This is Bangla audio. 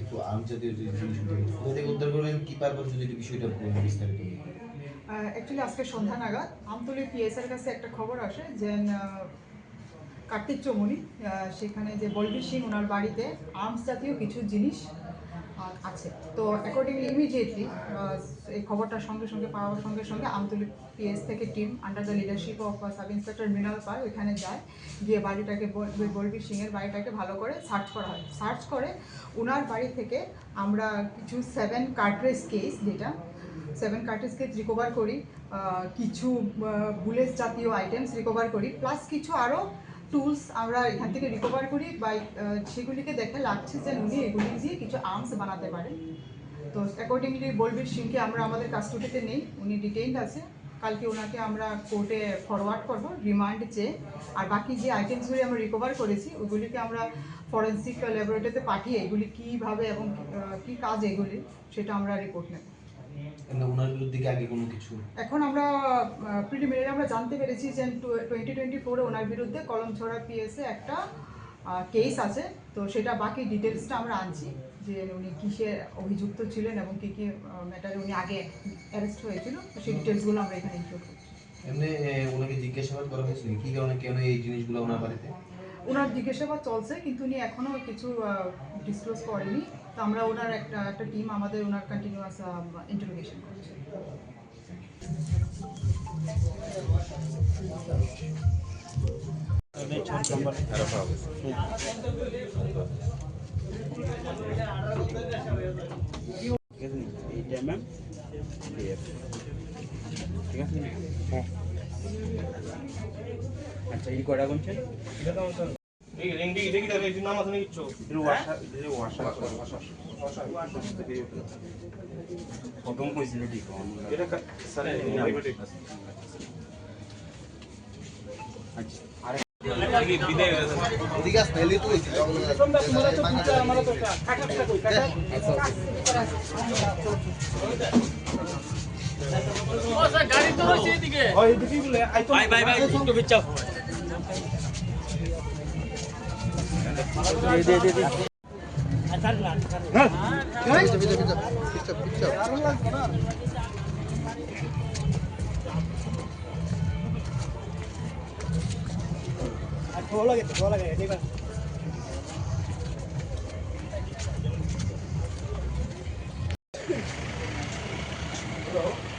কিছু আম জাতীয় কোথা থেকে উদ্ধার করবেন কি পারবেন যদি বিষয়টা বিস্তারিত অ্যাকচুয়ালি আজকে সন্ধ্যা নাগাদ আমতলি পিএসের কাছে একটা খবর আসে যে কার্তিক চমনি সেখানে যে বলবীর সিং ওনার বাড়িতে আর্মস জাতীয় কিছু জিনিস আছে। তো অ্যাকর্ডিংলি ইমিডিয়েটলি এই খবরটা সঙ্গে সঙ্গে, পাওয়ার সঙ্গে সঙ্গে আমতলি পিএস থেকে team under the leadership of sub inspector Mrinal Pal ওইখানে যায়। গিয়ে বাড়িটাকে বলবীর সিংয়ের বাড়িটাকে ভালো করে সার্চ করা হয়। সার্চ করে ওনার বাড়ি থেকে আমরা কিছু সেভেন কার্ট্রেজ কেস যেটা সেভেন কার্টেজ কেস রিকভার করি। কিছু বুলেট জাতীয় আইটেমস রিকভার করি। প্লাস কিছু আরও টুলস আমরা এখান থেকে রিকভার করি বা সেগুলিকে দেখে লাগছে যে উনি এগুলি দিয়ে কিছু আর্মস বানাতে পারেন। তো অ্যাকর্ডিংলি বলবীর সিংকে আমরা আমাদের কাস্টডিতে নেই, উনি ডিটেইনড আছে। কালকে ওনাকে আমরা কোর্টে ফরওয়ার্ড করব রিমান্ড চেয়ে। আর বাকি যে আইটেমসগুলি আমরা রিকভার করেছি, ওগুলিকে আমরা ফরেন্সিক ল্যাবরেটরিতে পাঠিয়ে এগুলি কীভাবে এবং কী কাজ এগুলি, সেটা আমরা রিপোর্ট নেব। ওনার বিরুদ্ধে কি আগে কোনো কিছু? এখন আমরা প্রিলিমিনারি আমরা জানতে পেরেছি যে টোয়েন্টি টোয়েন্টি ফোরে ওনার বিরুদ্ধে কলমছড়া পিএসে একটা কেস আছে। তো সেটা বাকি ডিটেলসটা আমরা আনছি যে উনি কিসে অভিযুক্ত ছিলেন এবং কী কী ম্যাটারে উনি আগে অ্যারেস্ট হয়েছিল। সেই ডিটেলসগুলো আমরা এখানে ইনক্লুড করছি। এমনি ওনাকে জিজ্ঞাসাবাদ করা হয়েছিল কি কারণে কেন এই জিনিসগুলো ওনার বাড়িতে? ওনার জিজ্ঞাসাবাদ চলছে কিন্তু উনি এখনও কিছু ডিসক্লোজ করেনি। তো আমরা ওনার একটা একটা টিম আমাদের ওনার কন্টিনিউয়াস ইন্টারোগেশন করছে। ঠিক আছে ম্যাম ঠিক আছে হ্যাঁ। আচ্ছা এই কটা গুনছেন? এই রিংটি দেখি তাহলে এই নাম আছে নাকি চো প্রথম কইছিল ঠিক এটা স্যার এই আচ্ছা আর তো ভাই ভাই ভাই একটু বিচাও দে দে দে थोड़ा लगे थोड़ा लगे देखा Hello.